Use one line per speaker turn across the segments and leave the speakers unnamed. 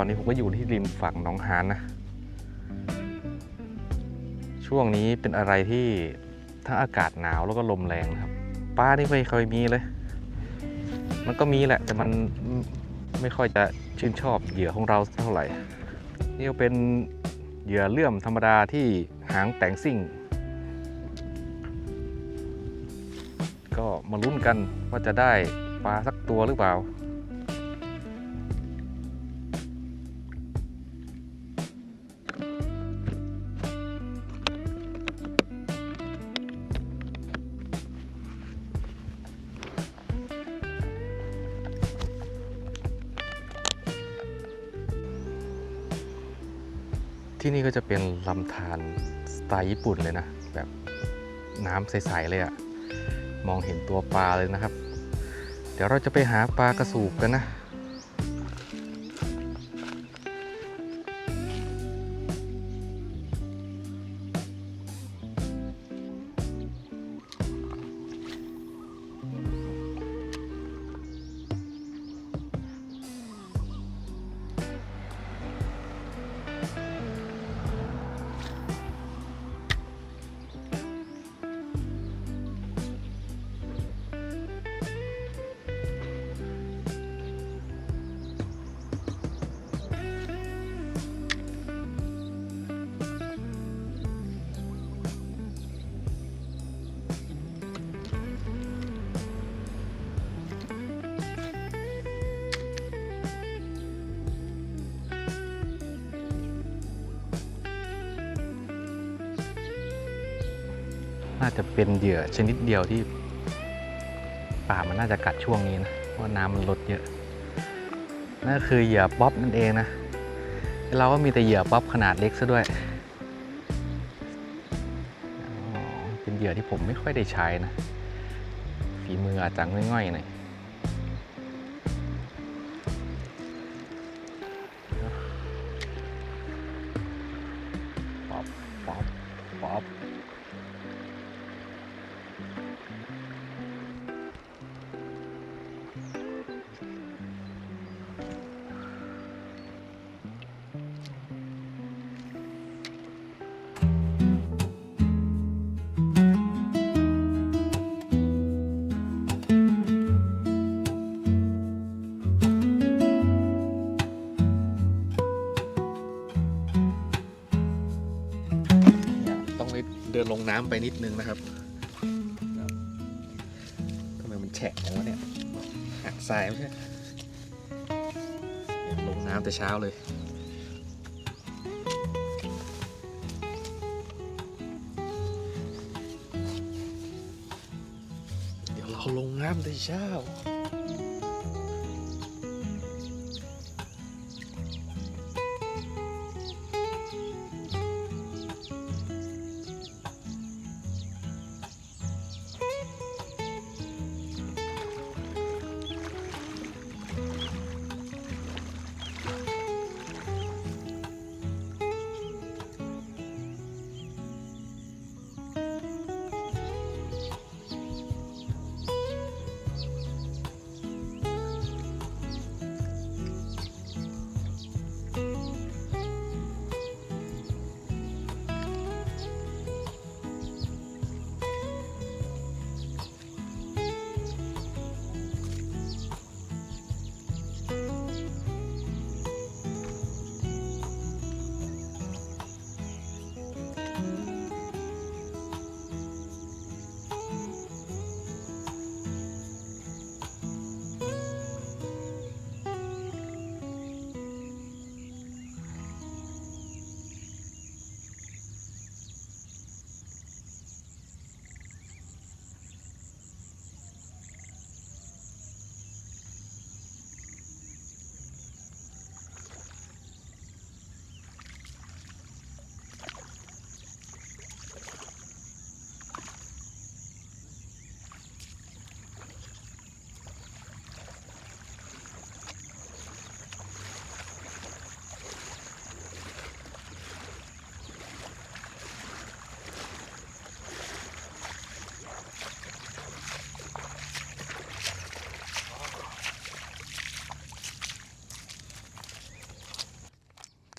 ตอนนี้ผมก็อยู่ที่ริมฝั่งหนองหานนะ ช่วงนี้เป็นอะไรที่ทั้งอากาศหนาวแล้วก็ลมแรงนะครับปลานี่ไม่เคยมีเลย มันก็มีแหละ แต่มันไม่ค่อยจะชื่นชอบเหยื่อของเราเท่าไหร่ นี่เป็นเหยื่อเลื่อมธรรมดาที่หางแต่งซิ่ง ก็มาลุ้นกันว่าจะได้ปลาสักตัวหรือเปล่า ที่นี่ก็จะเป็นลำธารสไตล์ญี่ปุ่นเลยนะ แบบน้ำใสๆเลยอะมองเห็นตัวปลาเลยนะครับ เดี๋ยวเราจะไปหาปลากระสูบกันนะาจะเป็นเหยื่อชนิดเดียวที่ป่ามันน่าจะกัดช่วงนี้นะ เพราะน้ำมันลดเยอะ นั่นคือเหยื่อป๊อปนั่นเองนะ เราก็มีแต่เหยื่อป๊อปขนาดเล็กซะด้วย เป็นเหยื่อที่ผมไม่ค่อยได้ใช้นะ ฝีมืออาจจะง่อยๆหน่อย งน้ำไปนิดนึงนะครับทำไมมันแฉะอย่างวะเนี่ยหักทรายไม่ใช่ลงน้ำแต่เช้าเลยเดี๋ยวเราลงน้ำแต่เช้า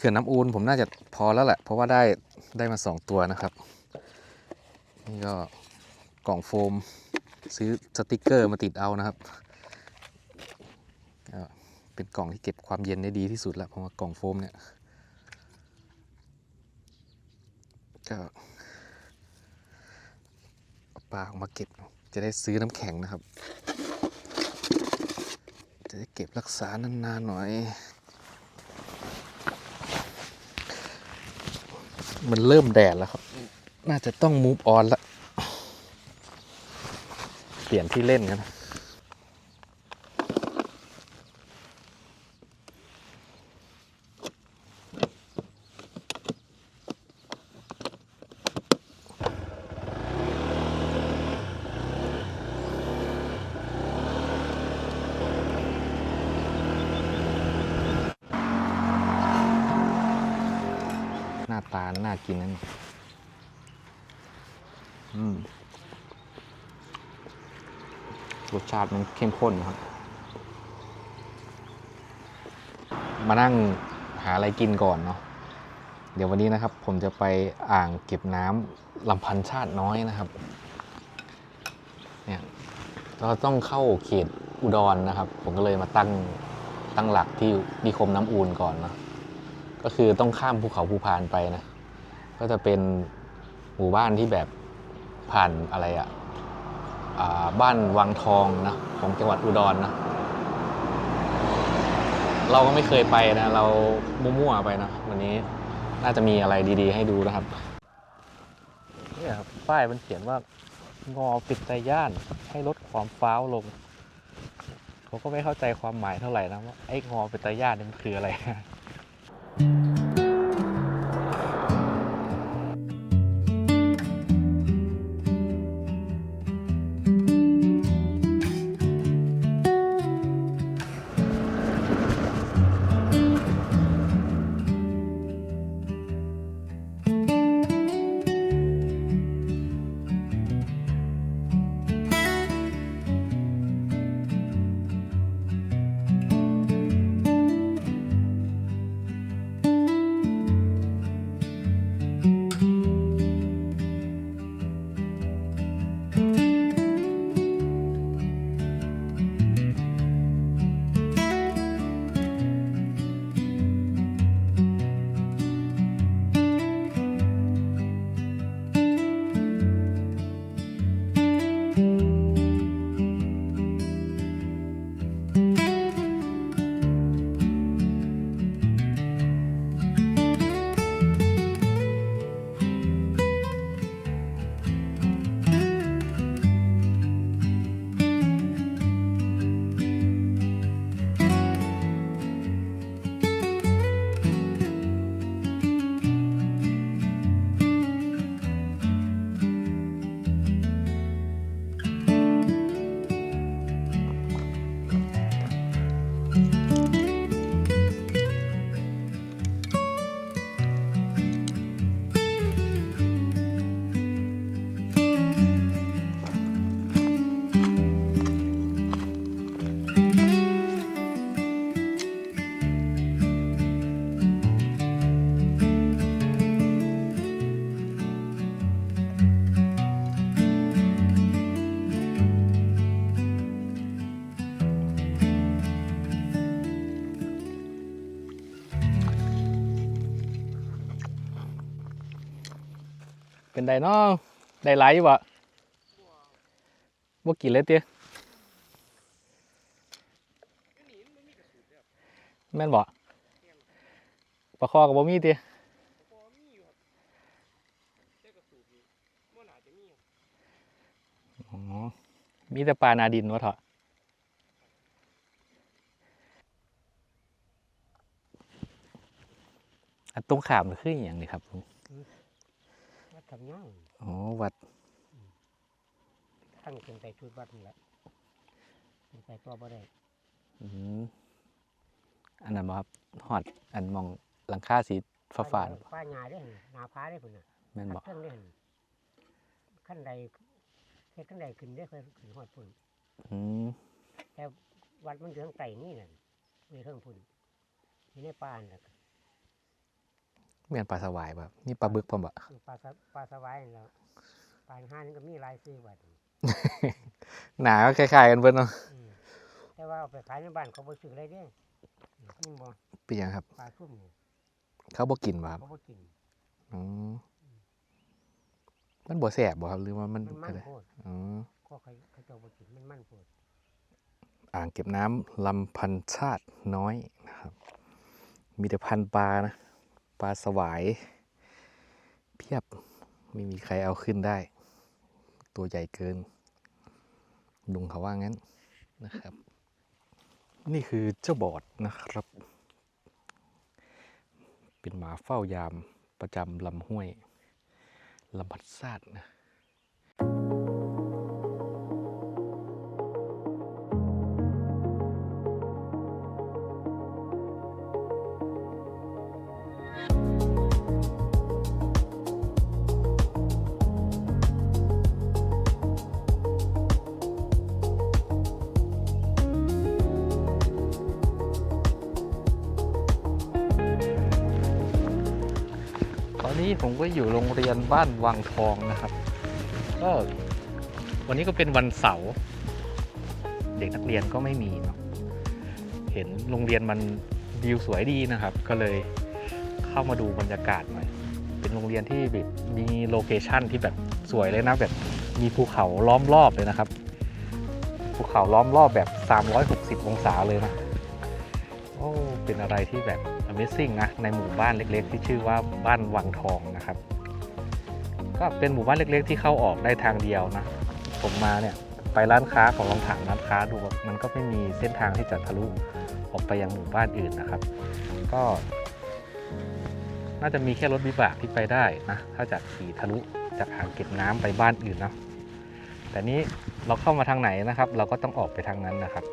เขื่อนน้ำอูนผมน่าจะพอแล้วแหละ เพราะว่าได้ได้มาสองตัวนะครับ นี่ก็กล่องโฟมซื้อสติกเกอร์มาติดเอานะครับ เป็นกล่องที่เก็บความเย็นได้ดีที่สุดแล้วเพราะว่ากล่องโฟมเนี่ยก็เอาปลาออกมาเก็บจะได้ซื้อน้ำแข็งนะครับ จะได้เก็บรักษานานๆหน่อย มันเริ่มแดดแล้วครับ น่าจะต้องมูฟออนละ เปลี่ยนที่เล่นกันนะ หน้าตา น่ากินนั่นรสชาติมันเข้มข้นครับ มานั่งหาอะไรกินก่อนเนาะ เดี๋ยววันนี้นะครับ ผมจะไปอ่างเก็บน้ำลำพันชาติน้อยนะครับ เนี่ยเราต้องเข้าเขตอุดรนะครับ ผมก็เลยมาตั้งตั้งหลักที่นิคมน้ำอูนก่อนเนาะ ก็คือต้องข้ามภูเขาภูพานไปนะ ก็จะเป็นหมู่บ้านที่แบบผ่านอะไรอะอ่าบ้านวังทองนะของจังหวัดอุดรนะเราก็ไม่เคยไปนะ เรามั่วๆไปนะวันนี้น่าจะมีอะไรดีๆ ให้ดูนะครับเนี่ยครับป้ายมันเขียนว่างอปิดไตย่านให้ลดความฟ้าวลงผมก็ไม่เข้าใจความหมายเท่าไหร่นะว่าไอ้งอปิดไตย่านนี่มันคืออะไร เป็นไดเนาะได้หลายอยู่บ่กินเลยเตี้ยแม่นบ่ปลาคอกับบ่มีเตี้ยอ๋อมีแต่ปลานาดินวะเถอะอันตรงขามคืออย่างนี้ครับลุง
วัดทำย่าง
อ๋อวัด
ตั้งขึ้นไปชุดวัดนี่แหละขึ้นไปก็บ่ได้
อืมอันนั้นบ่ครับหอดอันมองหลังคาสีฟ้าฟ้าๆน่ะบ่
ป้าหญ้าได้หั่นนาพาได้พุ่นน่ะ
แม่นบ่
เครื่องได้หั่นขั้นใดเฮ็ดขั้นใดขึ้นได้ค่อยขึ้นฮอดพุ่น
อืม
วัดมันอยู่ข้างใต้นี่น่ะมีเครื่องพุ่นอยู่ในป่าน่ะ
เมียนปลาสวายแบบนี่ปลาบึกพร้อมบะ
ปลาสะปลาสวายนี่แหล้วปลาห้านี่ก็มีหลายซื้อบัด
หนาก็คล้ายๆกันเพิ่นเนาะ
อืมแต่ว่าเอาไปขายในบ้านเขาบ่ซื้อเลยเด้นี่บ่
เป็นหยังครับ
ปลาทุ่มนี่
เขาบ่กินบ่ครับ
เขาบ่กิน
อ๋อมันบ่แสบบ่ครับหรือว่ามัน
มันมัน
อะไร
โพด
อ๋อ
ก็เขาเขาเจ้าบ่กินมันมันโพด
อ่างเก็บน้ำลำพันชาติน้อยนะครับ มีแต่พันปลานะ ปลาสวาย เพียบไม่มีใครเอาขึ้นได้ ตัวใหญ่เกินลุงเขาว่างั้นนะครับ นี่คือเจ้าบอดนะครับ เป็นหมาเฝ้ายามประจำลำห้วยลำพัดซาดนะ ผมก็อยู่โรงเรียนบ้านวังทองนะครับ ก็วันนี้ก็เป็นวันเสาร์เด็กนักเรียนก็ไม่มีเนาะเห็นโรงเรียนมันวิวสวยดีนะครับ ก็เลยเข้ามาดูบรรยากาศหน่อยเป็นโรงเรียนที่แบบมีโลเคชั่นที่แบบสวยเลยนะแบบมีภูเขาล้อมรอบเลยนะครับ ภูเขาล้อมรอบแบบ 360 องศาเลยนะโอ้เป็นอะไรที่แบบ Amazing นะในหมู่บ้านเล็กๆ ที่ชื่อว่าบ้านวังทองนะครับ ก็เป็นหมู่บ้านเล็ก ๆ ที่เข้าออกได้ทางเดียวนะ ผมมาเนี่ยไปร้านค้าของลองถามร้านค้าดูมันก็ไม่มีเส้นทางที่จะทะลุออกไปยังหมู่บ้านอื่นนะครับ ก็ น่าจะมีแค่รถวิบากที่ไปได้นะถ้าจากขี่ทะลุจากอ่างเก็บน้ำไปบ้านอื่นเนาะแต่นี้เราเข้ามาทางไหนนะครับ เราก็ต้องออกไปทางนั้นนะครับ